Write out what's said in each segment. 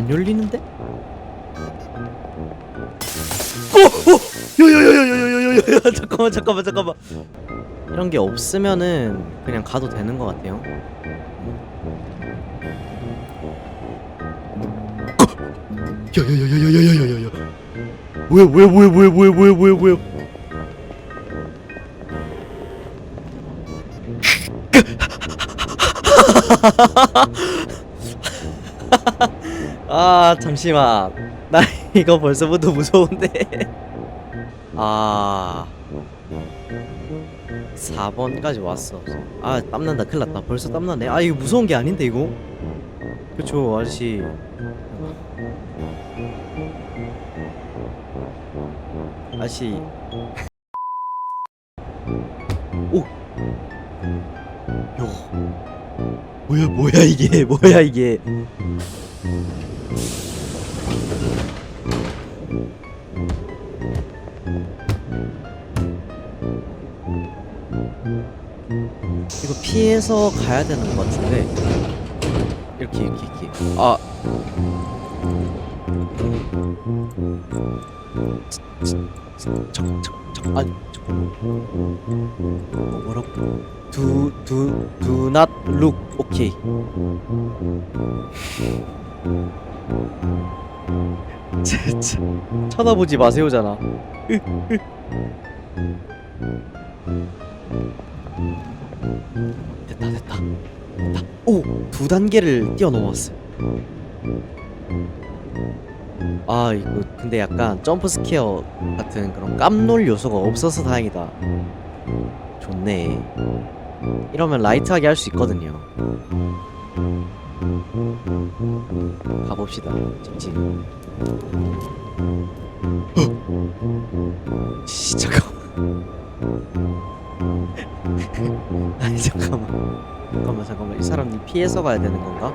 안 열리는데? 오! 오! 요요요요요요요요 잠깐만 잠깐만 잠깐만 이런 게 없으면은 그냥 가도 되는 것 같아요 야야야야야야야야야 뭐야 뭐야 뭐야 뭐야 뭐야 뭐야 뭐야 뭐야 아 잠시만. 나 이거 벌써부터 무서운데. 아. 4번까지 왔어. 아 땀난다. 큰일났다. 벌써 땀나네. 아 이거 무서운 게 아닌데 이거? 그쵸 아저씨. 아저씨. 오! 요. 뭐야 뭐야 이게? 뭐야 이게 이거 피해서 가야 되는 것 같은데. 이렇게 이렇게 이렇게. 아. 잠잠잠 아니 어, 뭐라고? 두두 do not look 오케이 쳐다보지 마세요잖아. 됐다 됐다. 됐다. 오 두 단계를 뛰어넘었어 아 이거 근데 약간 점프 스퀘어 같은 그런 깜놀 요소가 없어서 다행이다. 좋네. 이러면 라이트하게 할 수 있거든요 가봅시다 직진 헉! 씨 잠깐만 아니 잠깐만 잠깐만 잠깐만 이 사람 피해서 가야 되는 건가?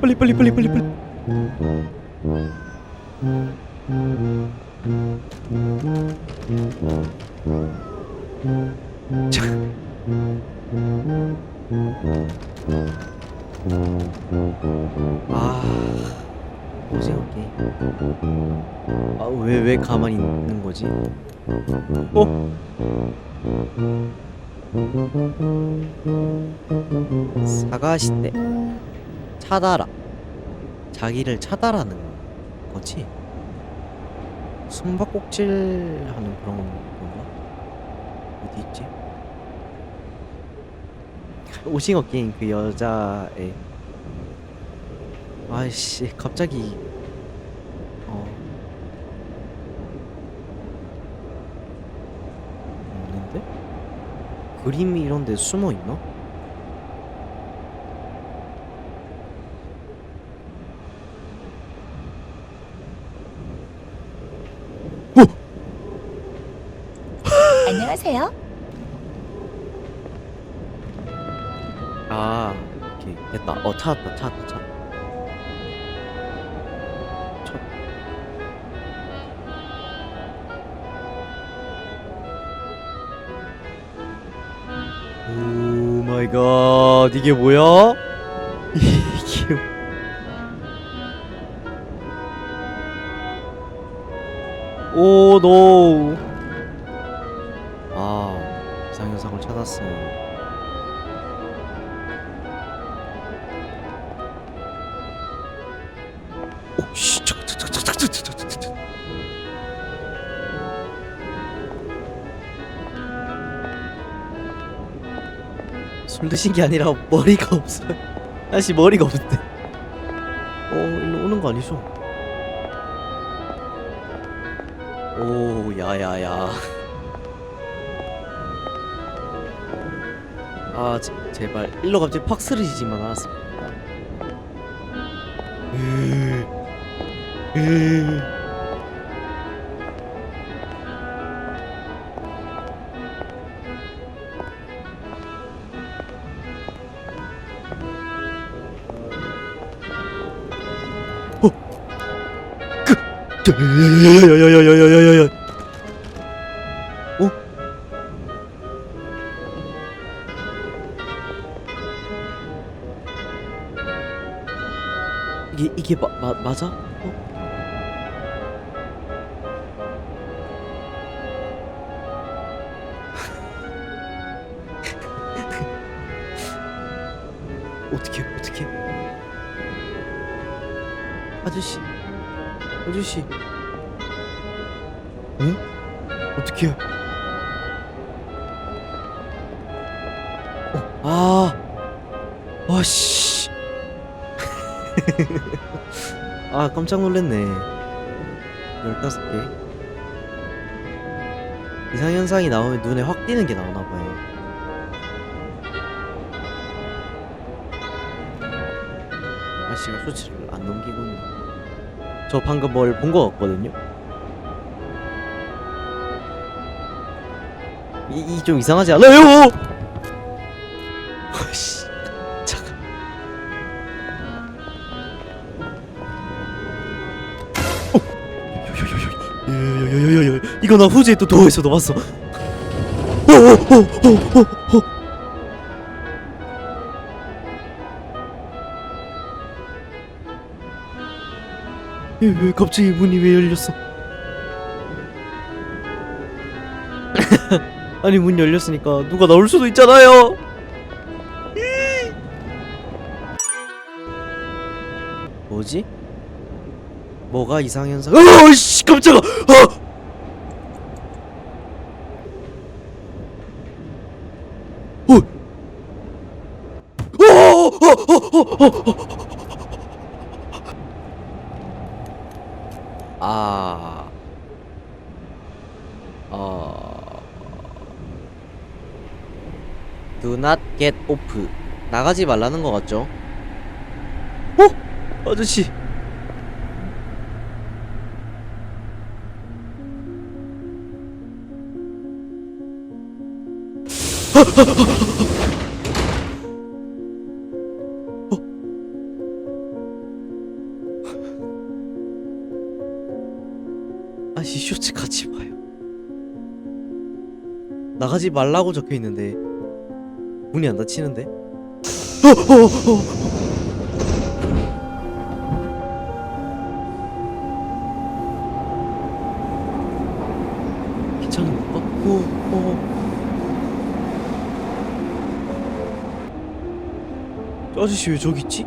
빨리 빨리 빨리 빨리 빨리 자. 아 게임 아왜 왜 가만히 있는 거지? 어? 사과시대 차다라 자기를 차다라는 거지? 숨바꼭질 하는 그런 건가? 어디 있지? 오징어 게임 그 여자애 아이씨 갑자기 어 없는데? 그림이 이런데 숨어 있나? 안녕 하세요. 아 오케이 됐다 어 찾았다 찾았다 찾았다 찾... 오 마이 갓 이게 뭐야? 이게 오 노. 아 이상현상을 찾았어요. 술 드신 게 아니라 머리가 없어요. 다시 머리가 없는데. 어 일로 오는 거 아니죠? 오 야야야. 아 제, 제발 일로 갑자기 팍 쓰러지지만 좋겠다. 으, 이게 이게 마, 마, 맞아? 어? 어떻게 어떻게? 아저씨 아저씨 응? 어떻게? 어, 아, 아씨 아 깜짝 놀랐네 15개 이상현상이 나오면 눈에 확 띄는 게 나오나 봐요. 아씨가 수치를 안 넘기고 있네. 저 방금 뭘 본 거 같거든요. 이... 이좀 이상하지 않아요? 어! 이거 나 후지에 또 도어에서 넣어봤어. 왜, 왜 갑자기 문이 왜 열렸어? 아니 문 열렸으니까 누가 나올 수도 있잖아요. 뭐지? 뭐가 이상현상 어, 씨, 깜짝아! 어! 아. 어. Do not get off. 나가지 말라는 것 같죠? 어? 아저씨. 이 쇼츠 같이 봐요. 나가지 말라고 적혀 있는데 문이 안 닫히는데? 어, 어, 어. 어. 귀찮은 건가? 오, 오. 아저씨 왜 저기 있지?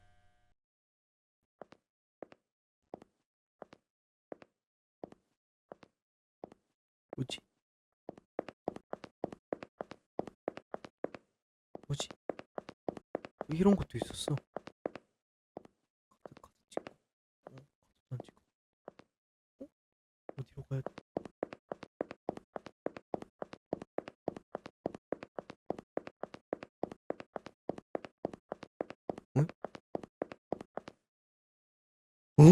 이런 것도 있었어. 카드 카드 찍고, 어, 카드 안 찍고, 어? 어디로 가야 돼? 어? 어?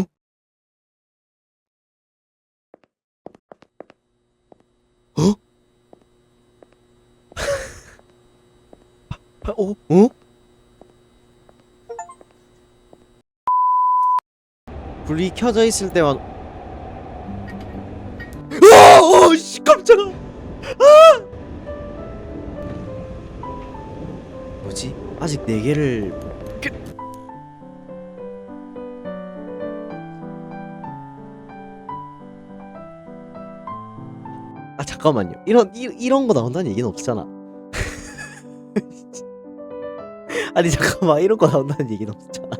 어? 어? 불이 켜져 있을 때만 어씨 깜짝아! 아! 뭐지? 아직 네 개를 그- 아 잠깐만요. 이런 이, 이런 거 나온다는 얘기는 없잖아. 아니 잠깐만 이런 거 나온다는 얘기는 없잖아.